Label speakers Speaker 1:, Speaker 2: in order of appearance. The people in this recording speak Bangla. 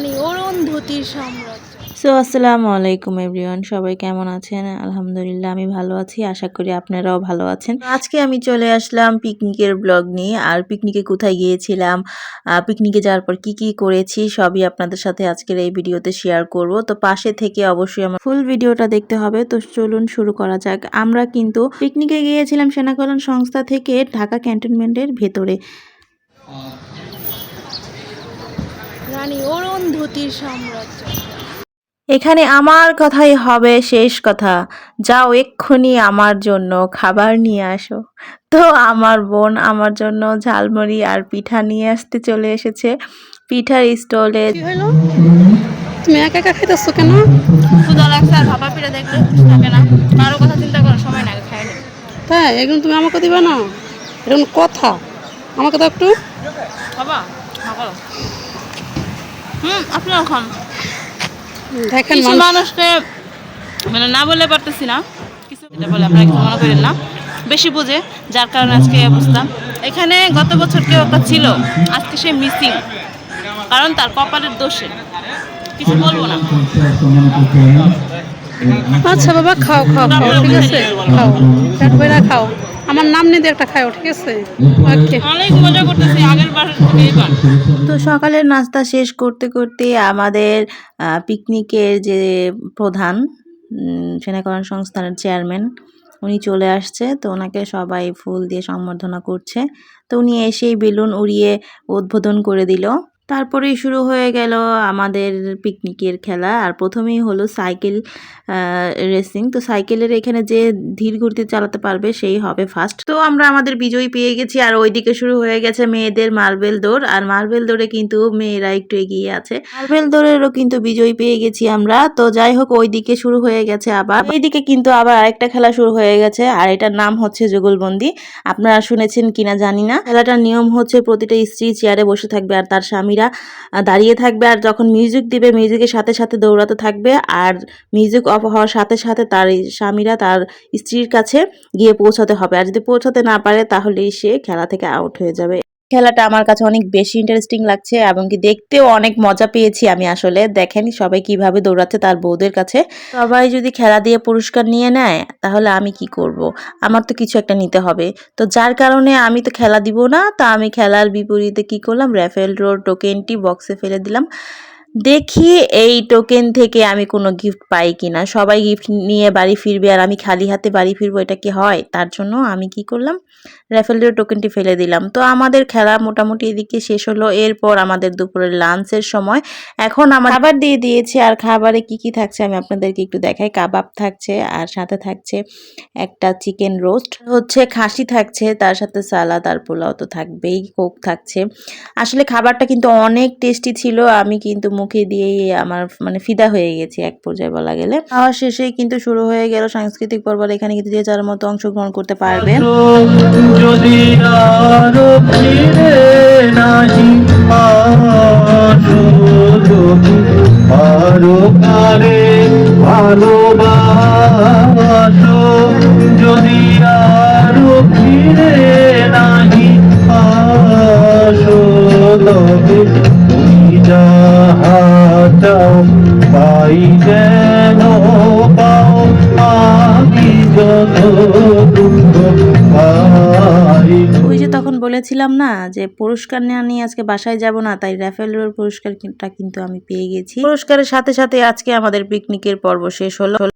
Speaker 1: রানী অরুন্ধতির সাম্রাজ্য।
Speaker 2: সো আসসালামু আলাইকুম এভরিওয়ান সবাই কেমন আছেন? আলহামদুলিল্লাহ, আমি ভালো আছি। আশা করি আপনারাও ভালো আছেন। আজকে আমি চলে আসলাম পিকনিকের ব্লগ নিয়ে। আর পিকনিকে কোথায় গিয়েছিলাম পিকনিকে যাওয়ার পর কি কি করেছি, সবই আপনাদের সাথে আজকের এই ভিডিওতে শেয়ার করব। তো পাশে থেকে অবশ্যই আমার ফুল ভিডিওটা দেখতে হবে। তো চলুন শুরু করা যাক। আমরা কিন্তু পিকনিকে গিয়েছিলাম সেনাকল্যাণ সংস্থা থেকে ঢাকা ক্যান্টনমেন্টের ভেতরে।
Speaker 1: রানী অরুন্ধতির সাম্রাজ্য।
Speaker 2: এখানে আমার কথাই হবে শেষ কথা। যাও এক্ষুনি আমার জন্য খাবার নিয়ে আসো। তো আমার বোন আমার জন্য ঝালমুড়ি আর পিঠা নিয়ে আসতে চলে এসেছে। পিঠার স্টলে
Speaker 3: তুমি একা একা খাইতেছো কেন?
Speaker 1: ক্ষুদা লাগছে আর ভাপা পিঠা দেখলে থাকে না। কারও কথা চিন্তা করার সময় না। খাই
Speaker 3: তাই? এগুলো তুমি আমাকে দিবে না? এরকম কথা। আমাকে তো একটু।
Speaker 1: বাবা হুম আপনার খান।
Speaker 3: দেখেন
Speaker 1: মানুষকে মানে না বলে পারতেছি না। কিছু এটা বলে আপনারা কিছু মনে করেন না। বেশি বুঝে যার কারণে আজকে এই অবস্থা। এখানে গত বছর কেউ একটা ছিল আজকে সে মিসিং কারণ তার কপালের দোষে কিছু বলব না।
Speaker 3: আচ্ছা বাবা খাও খাও খাও ঠিক আছে? খাও। পেট খাও। আমার নাম নিয়ে দিয়ে একটা খাও ঠিক আছে? ওকে।
Speaker 1: অনেক মজা করতেছি আগের বার এইবার।
Speaker 2: তো সকালের নাস্তা শেষ করতে করতে আমাদের পিকনিকের যে প্রধান সেনাকরণ সংস্থানের চেয়ারম্যান উনি চলে আসছে। তো ওনাকে সবাই ফুল দিয়ে সম্বর্ধনা করছে। তো উনি এসেই বেলুন উড়িয়ে উদ্বোধন করে দিল। তারপরেই শুরু হয়ে গেল আমাদের পিকনিকের খেলা। আর প্রথমেই হলো সাইকেল রেসিং তো সাইকেলের এখানে যে ধীর গতিতে চালাতে পারবে সেই হবে ফার্স্ট তো আমরা আমাদের বিজয়ী পেয়ে গেছি। আর ওইদিকে শুরু হয়ে গেছে মেয়েদের মার্বেল দৌড়। আর মার্বেল দৌড়ে কিন্তু মেয়েরা একটু এগিয়ে আছে। মার্বেল দৌড়েরও কিন্তু বিজয়ী পেয়ে গেছি আমরা। তো যাই হোক, ওইদিকে শুরু হয়ে গেছে আবার। এইদিকে কিন্তু আবার আরেকটা খেলা শুরু হয়ে গেছে। আর এটার নাম হচ্ছে যুগলবন্দি। আপনারা শুনেছেন কিনা জানি না। খেলাটার নিয়ম হচ্ছে প্রতিটা স্ত্রী চেয়ারে বসে থাকবে আর তার স্বামীরা আহ, দাঁড়িয়ে থাকবে আর যখন মিউজিক দিবে মিউজিকের সাথে সাথে দৌড়াতে থাকবে আর মিউজিক অফ হওয়ার সাথে সাথে তার স্বামীরা তার স্ত্রীর কাছে গিয়ে পৌঁছাতে হবে। আর যদি পৌঁছাতে না পারে তাহলেই সে খেলা থেকে আউট হয়ে যাবে। খেলাটা আমার কাছে অনেক বেশি ইন্টারেস্টিং লাগছে এবং কি দেখতেও অনেক মজা পেয়েছি আমি আসলে। দেখেন সবাই কীভাবে দৌড়াচ্ছে তার বউদের কাছে। সবাই যদি খেলা দিয়ে পুরস্কার নিয়ে নেয়, তাহলে আমি কি করব? আমার তো কিছু একটা নিতে হবে। তো যার কারণে আমি তো খেলা দিব না, তা আমি খেলার বিপরীতে কি করলাম? র্যাফেল রোড টোকেনটি বক্সে ফেলে দিলাম। দেখি এই টোকেন থেকে আমি কোনো গিফট পাই কিনা। সবাই গিফট নিয়ে বাড়ি ফিরবে আর আমি খালি হাতে বাড়ি ফিরবো, এটা কি হয়? তার জন্য আমি কি করলাম? র্যাফেলের টোকেনটি ফেলে দিলাম। তো আমাদের খেলা মোটামুটি এদিকে শেষ হলো। এরপর আমাদের দুপুরের লাঞ্চের সময়। এখন আমার খাবার দিয়ে দিয়েছে। আর খাবারে কি কি থাকছে আমি আপনাদেরকে একটু দেখাই। কাবাব থাকছে আর সাথে থাকছে একটা চিকেন রোস্ট হচ্ছে খাসি থাকছে, তার সাথে সালাদ আর পোলাও তো থাকবেই কোক থাকছে। আসলে খাবারটা কিন্তু অনেক টেস্টি ছিল। আমি কিন্তু মুখে দিয়েই আমার মানে ফিদা হয়ে গেছি এক পর্যায়ে বলা গেলে। খাওয়া শেষে কিন্তু শুরু হয়ে গেল সাংস্কৃতিক পর্ব এখানে কিন্তু যে যার মতো অংশগ্রহণ করতে পারবে।
Speaker 4: ভালোবাসো যদি ফিরে পাই যেন পাও আমি যত দুঃখ পাই
Speaker 2: ওই যে তখন বলেছিলাম না যে পুরস্কার নেওয়া নিয়ে আজকে বাসায় যাব না তাই র্যাফেল পুরস্কারটা কিন্তু আমি পেয়ে গেছি। পুরস্কারের সাথে সাথে আজকে আমাদের পিকনিকের পর্ব শেষ হলো।